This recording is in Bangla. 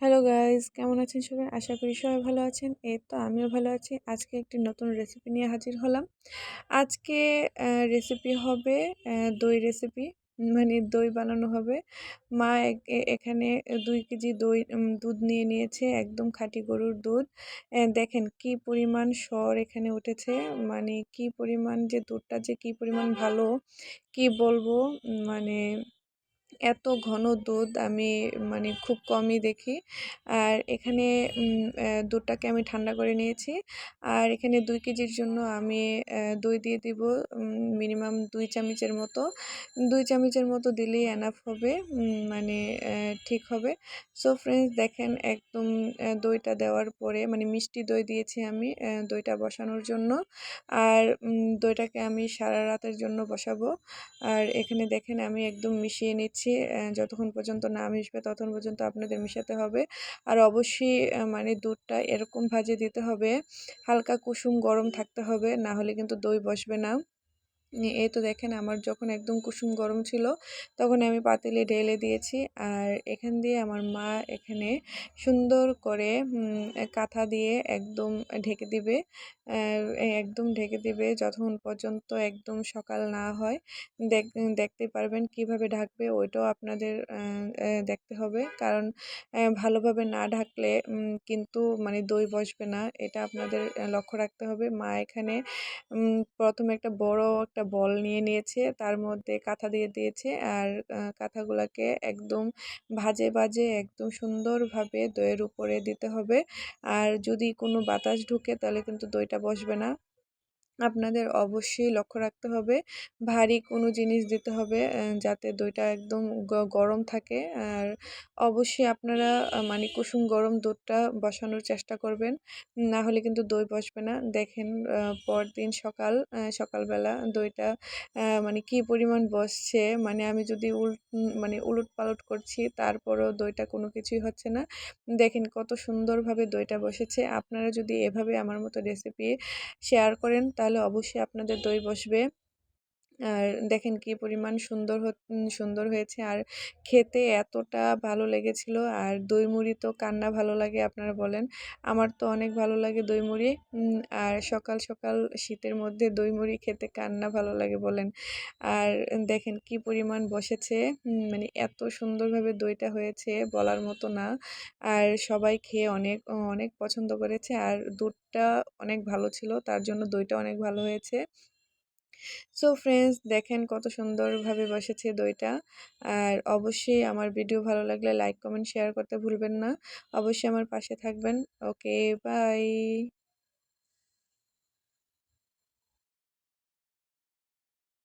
হ্যালো গাইস, কেমন আছেন সবাই? আশা করি সবাই ভালো আছেন। এই তো আমিও ভালো আছি। আজকে একটি নতুন রেসিপি নিয়ে হাজির হলাম। আজকে রেসিপি হবে দই রেসিপি মানে দই বানানো হবে। মা এখানে দুই কেজি দই দুধ নিয়ে নিয়েছে, একদম খাঁটি গরুর দুধ। দেখেন কি পরিমাণ সর এখানে উঠেছে মানে কি পরিমাণ যে দুধটা যে কি পরিমাণ ভালো, কি বলব মানে এত ঘন দুধ আমি মানে খুব কমই দেখি। আর এখানে দুধটাকে আমি ঠান্ডা করে নিয়েছি। আর এখানে দুই কেজির জন্য আমি দই দিয়ে দিব মিনিমাম দুই চামচের মতো। দুই চামচের মতো দিলেই এনাফ হবে মানে ঠিক হবে। সো ফ্রেন্ডস দেখেন একদম দইটা দেওয়ার পরে মানে মিষ্টি দই দিয়েছি আমি দইটা বসানোর জন্য। আর দইটাকে আমি সারা রাতের জন্য বসাবো। আর এখানে দেখেন আমি একদম মিশিয়ে নিচ্ছি। যতক্ষণ পর্যন্ত না মিশবে ততক্ষণ পর্যন্ত আপনাদের মিশাতে হবে। আর অবশ্যই মানে দুধটা এরকম ভাজে দিতে হবে। হালকা কুসুম গরম থাকতে হবে। না হলে কিন্তু দই বসবে না। এই তো দেখেন আমার যখন একদম কুসুম গরম ছিল, তখন আমি পাতিলে ঢেলে দিয়েছি। আর এখান দিয়ে আমার মা এখানে সুন্দর করে কাঁথা দিয়ে একদম ঢেকে দিবে। একদম ঢেকে দিবে যতক্ষণ পর্যন্ত একদম সকাল না হয়। দেখতে পারবেন কীভাবে ঢাকবে ওইটাও আপনাদের দেখতে হবে। কারণ ভালোভাবে না ঢাকলে কিন্তু মানে দই বসবে না। এটা আপনাদের লক্ষ্য রাখতে হবে। মা এখানে প্রথমে একটা বড় একটা একটা বল নিয়ে নিয়েছে, তার মধ্যে কাঁথা দিয়ে দিয়েছে আর কাঁথাগুলাকে একদম ভাজে বাজে একদম সুন্দরভাবে দইয়ের উপরে দিতে হবে। আর যদি কোনো বাতাস ঢুকে তাহলে কিন্তু দইটা বসবে না। আপনাদের অবশ্যই লক্ষ্য রাখতে হবে। ভারী কোনো জিনিস দিতে হবে যাতে দইটা একদম গরম থাকে। আর অবশ্যই আপনারা মানে কুসুম গরম দুধটা বসানোর চেষ্টা করবেন। না হলে কিন্তু দই বসবে না। দেখেন পরদিন সকাল সকালবেলা দইটা মানে কি পরিমাণ বসছে। মানে আমি যদি উল মানে উলট পালট করছি, তারপরও দইটা কোনো কিছুই হচ্ছে না। দেখেন কত সুন্দরভাবে দইটা বসেছে। আপনারা যদি এভাবে আমার মতো রেসিপি শেয়ার করেন তাহলে অবশ্যই আপনাদের দই বসবে। আর দেখেন কি পরিমাণ সুন্দর সুন্দর হয়েছে। আর খেতে এতটা ভালো লেগেছিল। আর দই মুড়ি তো কান্না ভালো লাগে আপনারা বলেন। আমার তো অনেক ভালো লাগে দই মুড়ি। আর সকাল সকাল শীতের মধ্যে দই মুড়ি খেতে কান্না ভালো লাগে বলেন। আর দেখেন কি পরিমাণ বসেছে। মানে এত সুন্দরভাবে দইটা হয়েছে বলার মতো না। আর সবাই খেয়ে অনেক অনেক পছন্দ করেছে। আর দুধটা অনেক ভালো ছিল। তার জন্য দইটা অনেক ভালো হয়েছে। সো ফ্রেন্ডস দেখেন কত সুন্দরভাবে বসেছে দইটা। আর অবশ্যই আমার ভিডিও ভালো লাগলে লাইক কমেন্ট শেয়ার করতে ভুলবেন না। অবশ্যই আমার পাশে থাকবেন। Okay bye